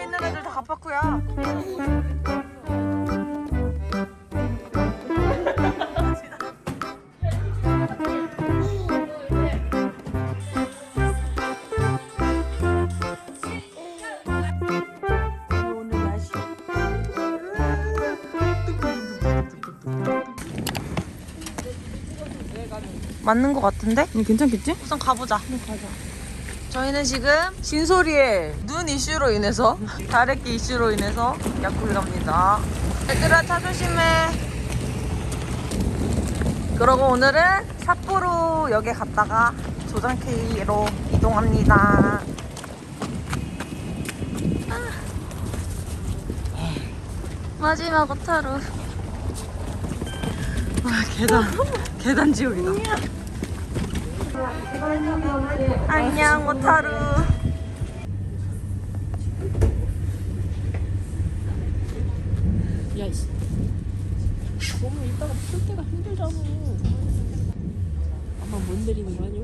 있는 애들 다 날씨. 맞는 것 같은데? 괜찮겠지? 우선 가보자. 저희는 지금 진솔이의 눈 이슈로 인해서 다래끼 이슈로 인해서 약국에 갑니다. 얘들아 차 조심해. 그러고 오늘은 삿포로 역에 갔다가 조장케이로 이동합니다. 아. 마지막 오타루. 와 계단 계단 지옥이다. 안녕 오타루 야, 이씨. 너무 이따가 풀 때가 힘들잖아. 아마 못 내리는 거 아니야?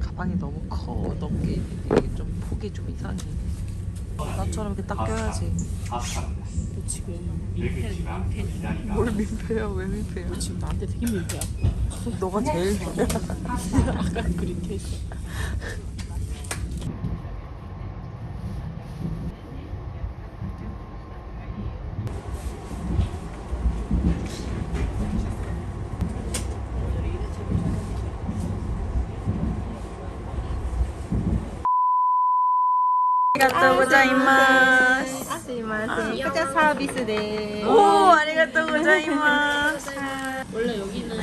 가방이 너무 커 넘게 이게 좀 폭이 좀 이상해 나처럼 이렇게 딱 껴야지 너 지금 민폐, 민폐. 뭘 민폐야 왜 민폐야 너 지금 나한테 되게 민폐야. 너가 제일 민폐야 아까 그렇게 했어. 아리가또 고자이마스 すいませ 많습니다. 아, 아 서비스 네. 오, 아리가또 고자이마스. 원래 여기는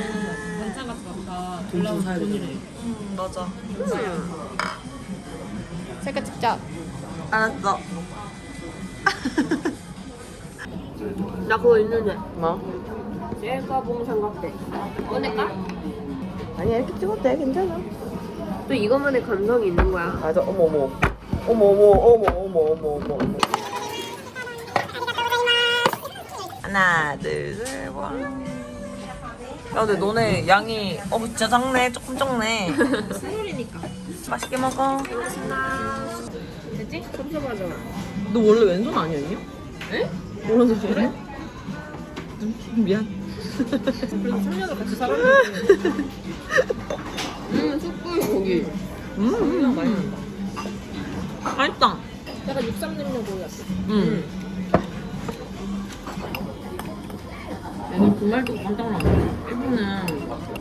돈좀 사야 돈이래. 음, 맞아. 음. 색깔 직접. 알았어. 나 그거 있는데. 뭐? 셀카봉 삼각대. 꺼낼까? 아니야, 이렇게 찍어도 돼. 괜찮아. 또 이것만의 감성이 있는 거야. 맞아. 어머. 어머, 어머, 어머, 어머, 어머, 어머. 어머. 하나 둘셋 와. 야 근데 너네 양이 어 진짜 작네 조금 적네 스물이니까. 맛있게 먹어 됐지? 섭섭하잖아. 너 원래 왼손 아니었냐? 에? 오른손이래? 미안 그래서 3년을 같이 살았는데. 음, 숯불 고기. 음, 음 많이 난다 맛있다 약간 육삼 냉면 고기 같아. 음. 얘들 그 말도 깜짝 놀랐네. 일본은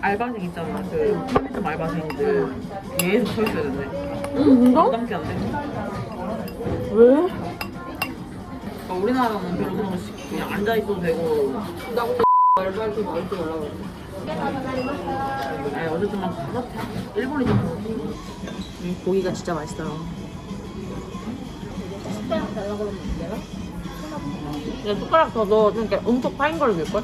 알바생 있잖아. 그 편의점 알바생들 계속 서 있어야 된대. 응, 진짜? 부담게 안 돼. 왜? 그러니까 우리나라는 별로 그런 거 시- 그냥 앉아 있어도 되고. 나 근데 알바할 때 많이 좀 올라가. 아니 어쨌든 막 그렇대. 일본이 좀 그렇대. 음, 고기가 진짜 맛있어요. 숟가락 달라고 그러면 내가? 야, 숟가락 더 넣어. 그러니까 엄청 파인 걸 넣을걸?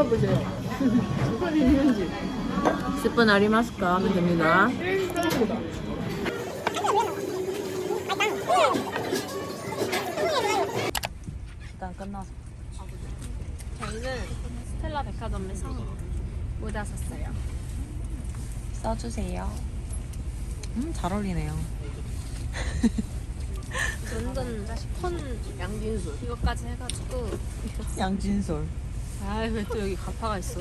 풀어보세요. 스푼이 있는지. 스푼 아리마스카 하면 됩니다. 일단 끝나서. 저희는 스텔라 백화점에서 모자 샀어요. 써주세요. 음, 잘 어울리네요. 완전 10번 양진술 이것까지 해가지고 양진솔. 아왜 또 여기 가파가 있어.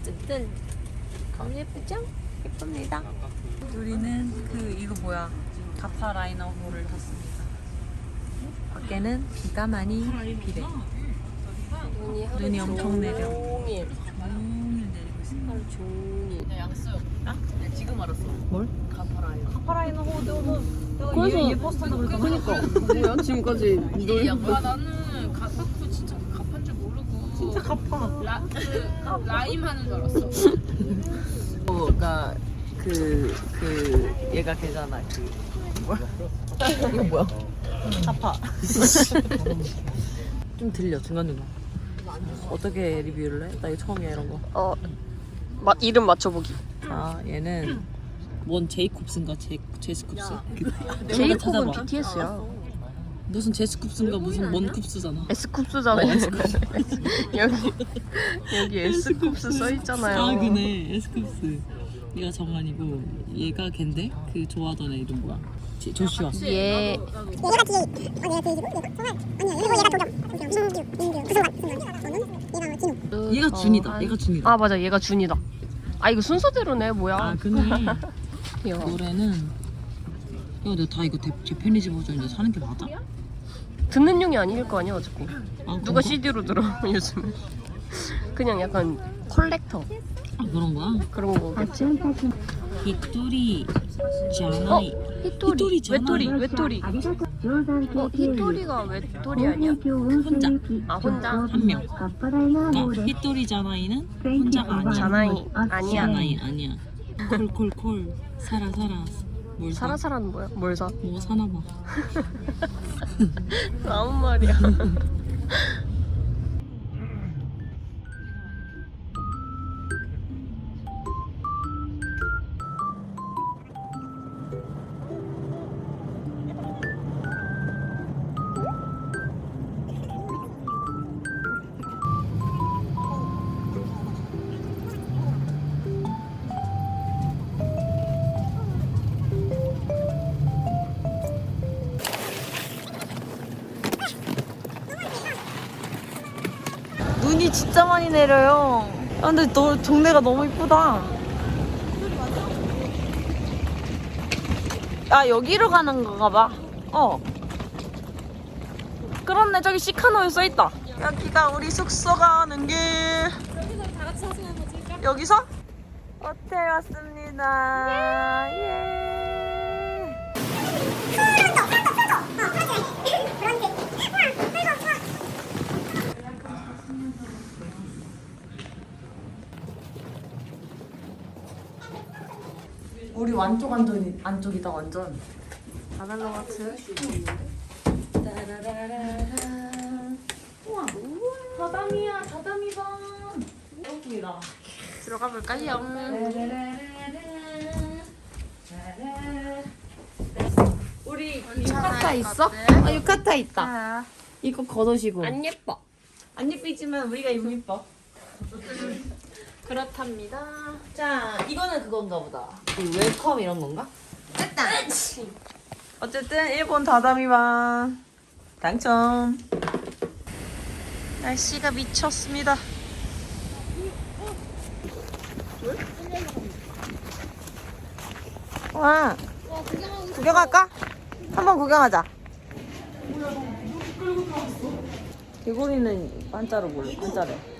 어쨌든 너무 예쁘죠? 예쁩니다. 우리는 그, 이거 뭐야. 가파 라이너홀을 탔습니다. 밖에는 비가 많이 비래. 눈이 하루 눈이 엄청 내려. 종일 종일 내리고 있어. 하루 종일. 양수였. 아? 지금 알았어. 뭘? 가파라이너. 가파라이너 호도 그래서- 얘 버스타도 그러니까. 내가 지금까지 이걸 아 나는 가파. 라, 그 라임 하는 줄 알았어. 그러니까 그, 그 얘가 걔잖아 그 뭐야? 이거 뭐야? 사파 좀 들려 중간중간 어떻게 리뷰를 해? 나 이거 처음이야 이런 거 어, 마, 이름 맞춰보기. 아 얘는 뭔 제이콥스인가 제, 제스쿱스? 그, 제이콥은 BTS야. 무슨 제스쿱스인가 무슨 뭔 쿱스잖아. S쿱스잖아. 여기 여기 S쿱스 써 있잖아요. 아 그네. 에스쿱스. 얘가 정한이고 얘가 갠데? 그 좋아하던 애 이름 뭐야? 제- 조슈아. 얘. 얘가 뒤에 어 얘가 뒤에 이고. 얘가 정말 아니야 그리고 얘가 도겸 이성규 민규 구성관 구성관. 너는 얘가 진우 얘가 준이다. 얘가 준이다. 아 맞아. 얘가 준이다. 아 이거 순서대로네 뭐야. 아 그네. 귀여워. 노래는 야 내가 다 이거 대, 재팬이지 버전인데 사는 게 맞아? 듣는 용이 아닐 거 아니야 어차피. 아, 누가? CD로 들어 요즘에. 그냥 약간 콜렉터 아 그런 거야? 그런 거겠지. 히토리 어 자나이 히토리 히토리잖아. 외토리 외토리. 어 히토리가 외토리 아니야? 혼자 아 혼자. 한 명. 그러니까 히토리 자나이는 혼자가 아니야. 자나이 아니야. 자나이 아니야. 콜콜콜 살아 살아. 뭘 사? 사라사라는 뭐야? 뭘 사? 뭐 사나 봐. 아무 말이야. 진짜 많이 내려요. 아, 근데 너, 동네가 너무 이쁘다. 아, 여기로 가는 건가 봐. 어. 그렇네, 저기 시카노에 써있다. 여기가 우리 숙소 가는 길. 여기서? 호텔 왔습니다. 예. 우리 완쪽 안쪽, 안쪽이다, 완전. 아날로마트. 우와, 다다미야, 다다미방. 여기다. 들어가 볼까요? 우리 유카타 있어? 아, 유카타 있다. 이거 겉옷이고. 안 예뻐. 안 예쁘지만 우리가 입으면 예뻐. 그렇답니다. 자, 이거는 그건가 보다. 그 웰컴 이런 건가? 됐다. 어쨌든 일본 다다미방 당첨. 날씨가 미쳤습니다. 와, 구경할까? 한번 구경하자. 개구리는 반자로 몰라, 반자래.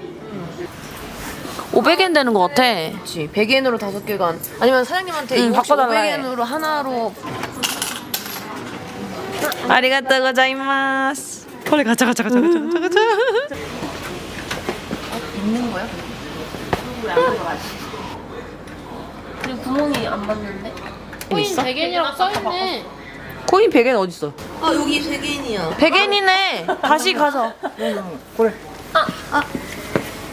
500엔 되는 거 같아. 그렇지. 100엔으로 다섯 개가 아니면 사장님한테 응, 이거 바꿔달라 해. 500엔으로 하나로 아리가또 고자이마스. 빨리 가자, 가자, 가자, 가자, 가자, 가자. 있는 거야? 그리고 구멍이 안 맞는데? 코인 100엔이라고 써있네. 코인 100엔 어딨어? 아 여기 100엔이야. 100엔이네. 다시 가서. これ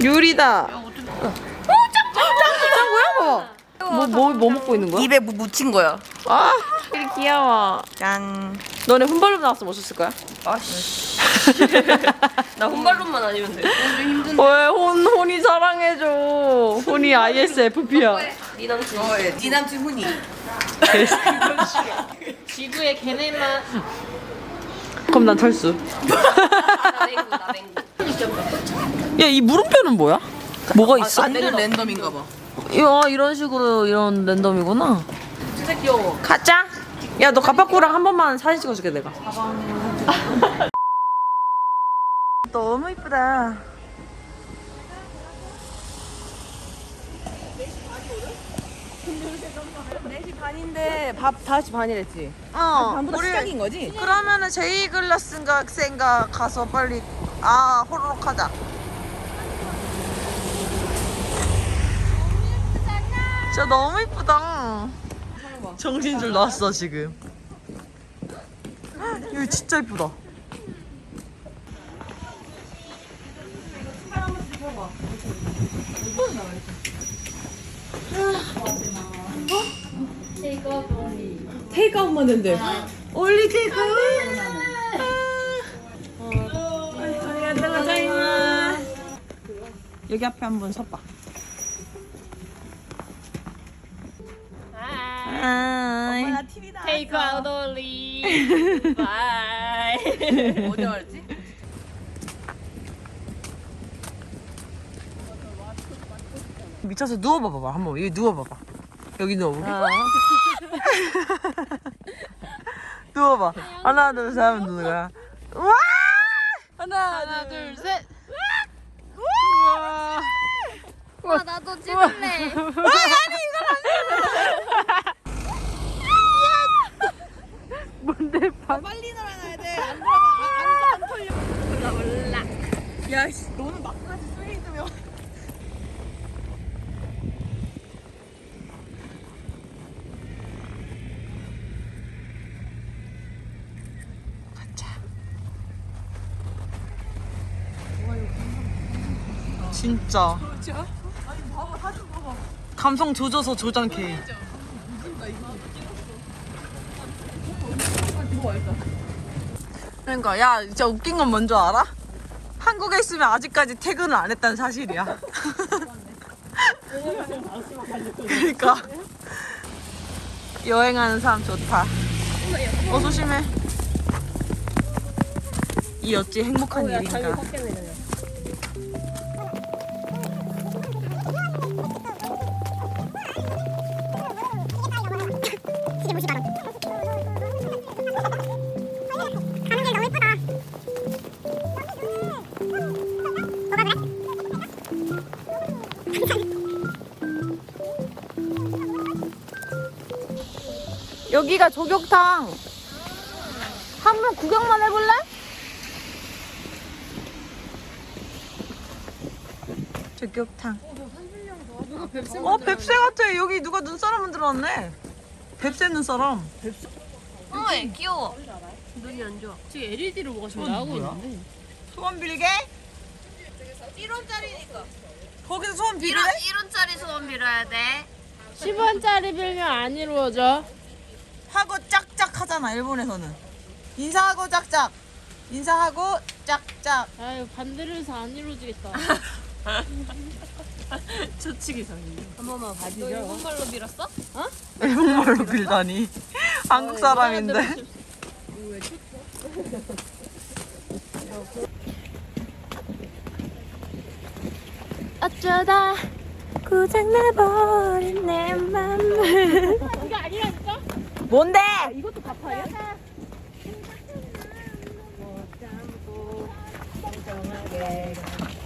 유리다. 어, 짱구. 짱구야? 뭐, 뭐, 뭐 먹고 있는 거야? 입에 무- 묻힌 거야. 아, 이리 귀여워. 짠. 너네 훈발룸 나왔으면 멋있을 거야? 아씨. 나 혼발론만 아니면 돼. 왜 혼, 혼이 사랑해줘. 혼이 ISFP야. 네 남친. 어, 예. 네 남친 훈이. 지구에 걔네만. 그럼 난 철수. 야, 이 물음표는 뭐야? 뭐가 있어? 완전 랜덤인가 봐. 야, 이런 식으로 이런 랜덤이구나. 진짜 귀여워. 가자. 야, 너 가빠꾸랑 한 번만 사진 찍어줄게, 내가. 너무 이쁘다. 반인데 밥 다시 반이랬지. 어, 반보다 시작인 거지? 그러면은 제이글라스인가 쌩가 가서 빨리 아 호로록 하자. 진짜 너무 이쁘다. 정신줄 났어 지금. 여기 진짜 이쁘다. 테이크아웃만 된대. 올리 테이크아웃. 여기 앞에 한번 서봐. 하이. 테이크 아웃 올리. 바이. 어디 말했지? 미쳐서 누워봐봐 한번 여기 누워봐봐 여기 누워보게 누워봐. 하나 둘 셋 하면 누는 거야. 와! 하나, 둘셋. 우와! 와. 나도 찍을래. 뭔데 반 빨리 놀아놔야 돼. 안 들어가. 안, 안, 안 털려. 야씨 너는 막까지 쓰레기 있으면 가자 진짜 감성 조져서 조장케 그러니까 야 진짜 웃긴 건 뭔지 알아? 한국에 있으면 아직까지 퇴근을 안 했다는 사실이야. 그러니까 여행하는 사람 좋다. 어 조심해. 이 어찌 행복한 일인가. 여기가 조격탕. 한번 구경만 해볼래? 조격탕. 어 뱁새 같아. 여기 누가 눈사람 만들어 놨네. 뱁새 눈사람. 어, 얘 귀여워. 눈이 안 좋아. 지금 LED로 뭐가 지금 나오고 있는데. 소원 빌게. 1원짜리니까. 거기서 소원 빌래? 1원짜리 소원 빌어야 돼. 10원짜리 빌면 안 이루어져. 하고 짝짝 하잖아 일본에서는. 인사하고 짝짝. 인사하고 짝짝. 아유 반대로 해서 안 이루어지겠다. 초치기상이네. 한 번만 봐주죠. 너 일본말로 빌었어? 일본말로 빌다니. 한국 사람인데. 어쩌다 고장나버린 내 맘을 이거 아니라니까? 뭔데? 이것도 갚아요?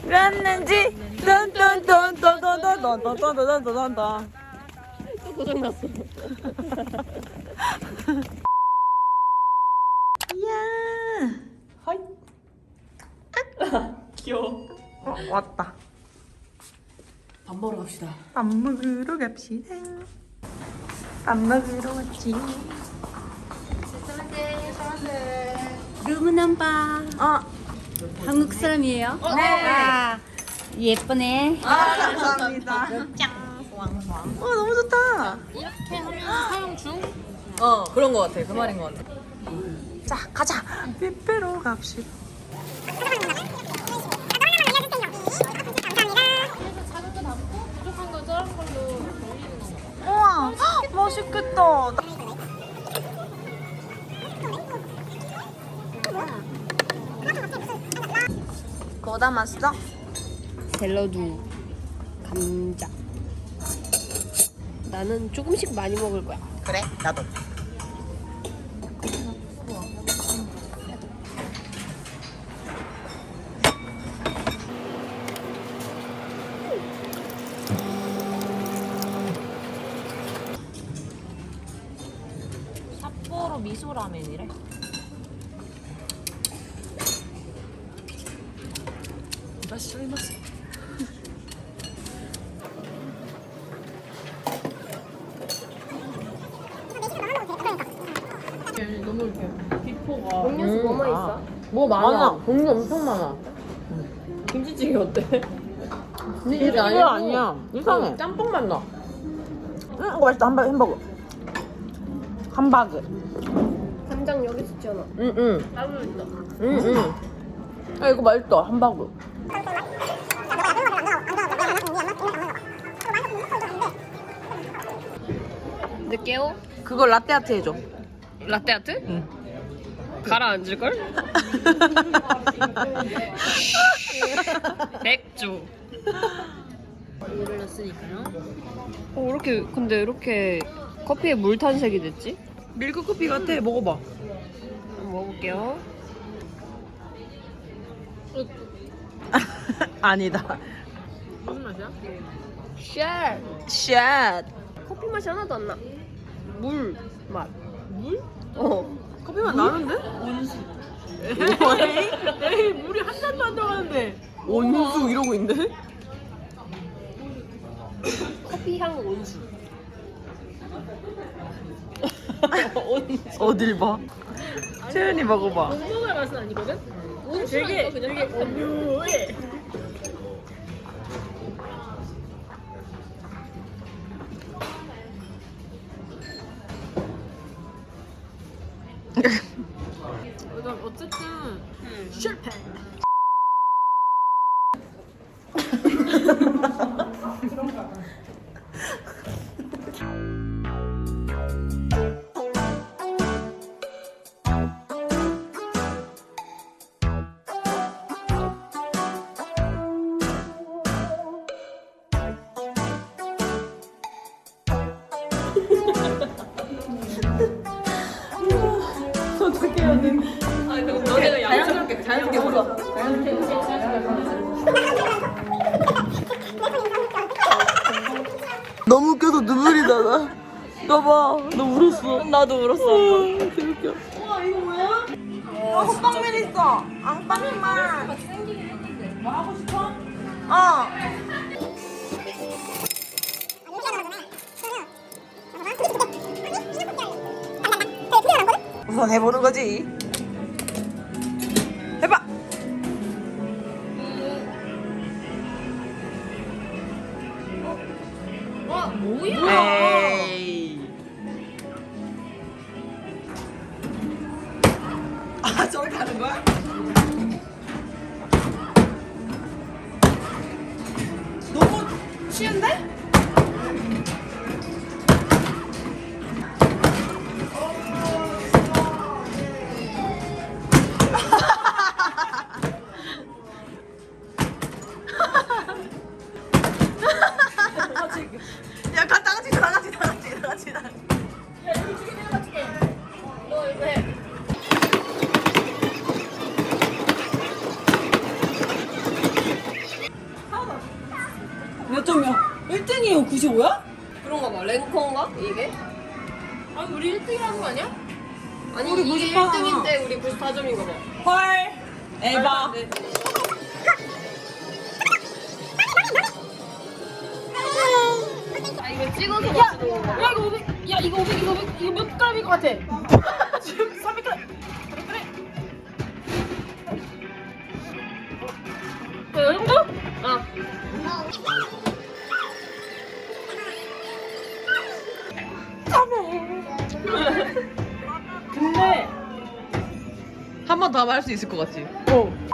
왔는지 던던던던던던던던던던던 또 고장났어. 야 하이 귀여워 어, 왔다 밥 먹으러 갑시다. 밥 먹으러 갑시다 밥 먹으러 왔지. 루무넘바 어. 한국 사람이에요? 네. 예쁘네. 아, 감사합니다. 어, 너무 좋다. 아 이렇게 하면 사용 중? 어 그런 거 같아. 그 말인 거 같아. 자 가자. 뷔페로 갑시다 거. 우와 헉, 맛있겠다 뭐 담았어? 샐러드, 감자. 나는 조금씩 많이 먹을 거야. 그래 나도 삿 미소라면이래 맛있어 맛있어 너무 이렇게 비포가 음료수 뭐뭐 있어? 뭐 많아. 종류 엄청 많아 김치찌개 어때? 이게 이거 아니고 아니야 이상해. 짬뽕 맛 나. 응 이거 맛있다 함박 햄버거 함바그 간장 여기 있잖아. 응응 따로 있다. 응응 야 이거 맛있다 함바그 늦게요? 그거 라떼 아트 해줘 라떼아트? 응. 가라앉을걸? 맥주. 물을 넣었으니까요. 어, 이렇게, 근데 이렇게 커피에 물 탄색이 됐지? 밀크 커피 같아 먹어봐 한번 먹어볼게요. 아니다 무슨 맛이야? 쉐샷 커피 맛이 하나도 안 나. 물 맛. 물? 어. 커피만 나는데? 에이 물이 한 잔도 안 들어가는데. 온수 이러고 있는데? 커피 향 온수. 어딜 봐? 채연이 먹어봐. 먹을 맛은 아니거든? 그냥 되게 오묘해. 그러니 자연스럽게 웃어 너무 웃겨서 눈물이 나나? 봐봐. 너 울었어. 나도 울었어 재밌겨. 우와 이거 뭐야? 어 호빵면 있어. 앙빵만 뭐 하고 싶어? 어 우선 해보는 거지. 해봐. 와, 뭐야? 에 몇 점이야? 1등이에요, 95야? 그런가 봐. 랭커인가? 이게? 아니, 우리 1등이라는 거 아니야? 아니, 우리 이게 94 잖아. 1등인데 우리 94점인가 봐. 헐, 에바. 아, 이거 찍어서 맞추는 건가? 야 이거 500, 야 이거 500 이거 500 이거 몇 g인 것 같아? 번더 하면 할수 있을 것 같지? 어.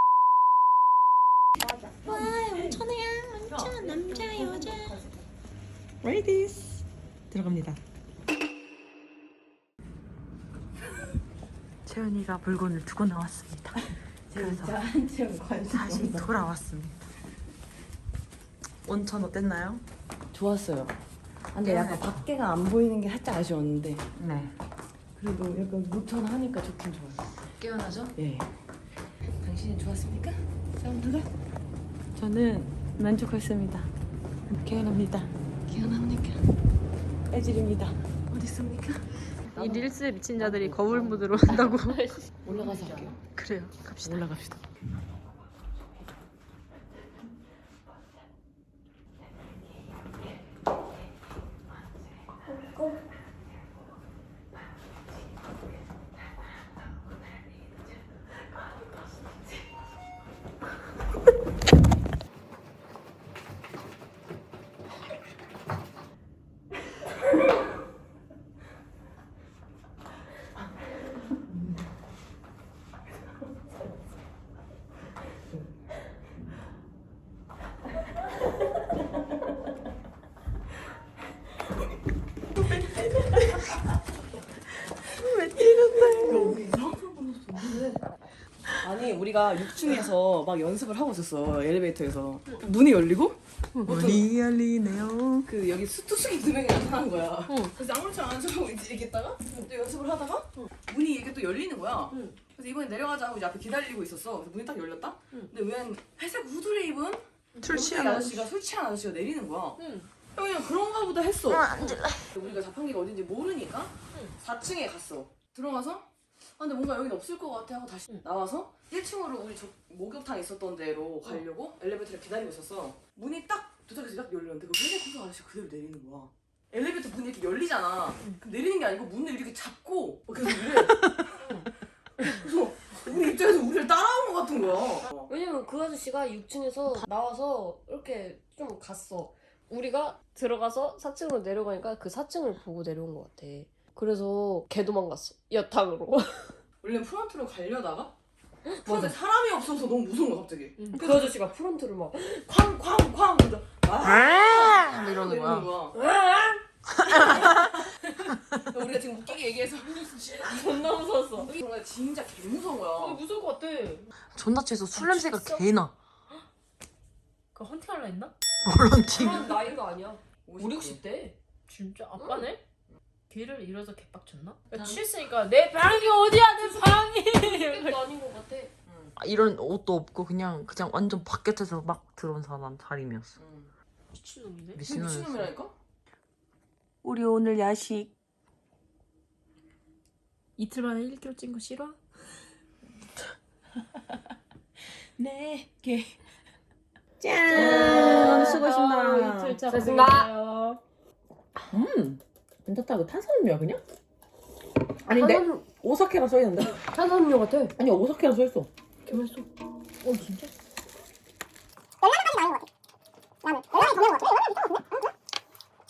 레이디스 들어갑니다. 채연이가 물건을 두고 나왔습니다. 그래서 다시 돌아왔습니다. 온천 어땠나요? 좋았어요. 근데 약간 밖에가 안 보이는 게 살짝 아쉬웠는데 네. 그래도 약간 물처럼 하니까 좋긴 좋아요. 깨어나죠? 예. 당신은 좋았습니까? 사운드가? 저는 만족했습니다. 개운합니다. 기억납니까? 애질입니다. 어디 있습니까? 이 릴스 미친 자들이 거울 모드로 한다고. 올라가서 할게요. 그래요. 갑시다. 올라갑시다. 아니 우리가 6층에서 막 연습을 하고 있었어 엘리베이터에서 문이 열리고 문이 열리네요. 그 여기 수투숙이 두 명이 나타난 거야. 그래서 아무렇지 않은 척하고 이제 이렇게 있다가 또 연습을 하다가 문이 이게 또 열리는 거야. 그래서 이번에 내려가자 하고 이제 앞에 기다리고 있었어. 그래서 문이 딱 열렸다. 근데 웬 회색 후드를 입은 연예인 아저씨가 술 취한 아저씨가 내리는 거야. 그냥 그런가 보다 했어. 우리가 자판기가 어딘지 모르니까 4층에 갔어. 들어가서 아 근데 뭔가 여긴 없을 것 같아 하고 다시 나와서 1층으로 우리 저 목욕탕 있었던 데로 가려고 엘리베이터를 기다리고 있었어. 문이 딱 도착해서 딱 열렸는데 그 회색 후드 아저씨 가 그대로 내리는 거야. 엘리베이터 문이 이렇게 열리잖아. 그럼 내리는 게 아니고 문을 이렇게 잡고 계속 이래. 그래서 우리 입장에서 우리를 따라온 것 같은 거야. 왜냐면 그 아저씨가 6층에서 나와서 이렇게 좀 갔어. 우리가 들어가서 4층으로 내려가니까 그 4층을 보고 내려온 것 같아. 그래서 개 도망갔어. 여탕으로. 원래 프런트로 가려다가 맞아 사람이 없어서 너무 무서운 거야 갑자기. 그 아저씨가 프론트를 막 쾅쾅쾅 그러다 아 이러는 거야. 우리가 지금 웃기게 얘기해서 존나 무서웠어. 정말 진짜 개 무서운 거야. 무서울 것 같아. 존나 취해서 술 냄새가 개나. 그 헌팅할라 했나? 몰런티. 그런 나이가 아니야. 5, 5, 60대. 진짜 아빠네? 길을 잃어서 개빡쳤나? 취했으니까 내 방이 어디야 내 방이 그것도 아닌 것 같아. 이런 옷도 없고 그냥 그냥 완전 바깥에서 막 들어온 사람 차림이었어. 미친놈이네. 미친놈이었어. 미친놈이라니까? 우리 오늘 야식 이틀 만에 1kg 찐 거 싫어? 네 개. 짠 수고하셨습니다. 이틀 차 수고하셨습니다. 고생했어요. 음 괜찮다. 그 탄산음료야 그냥? 아닌데 탄산, 오사케라 써 있는데? 탄산음료 같아. 아니 오사케라 써 있어. 개맛있어 어 진짜? 열라면까지 나온 것 같아. 나는 열라면 더 매운 것 같아.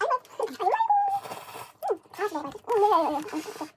열라면 미쳤는데? 아이고. 아이고. 아이고. 다 같이 먹어야지. 응, 네, 네, 네, 네.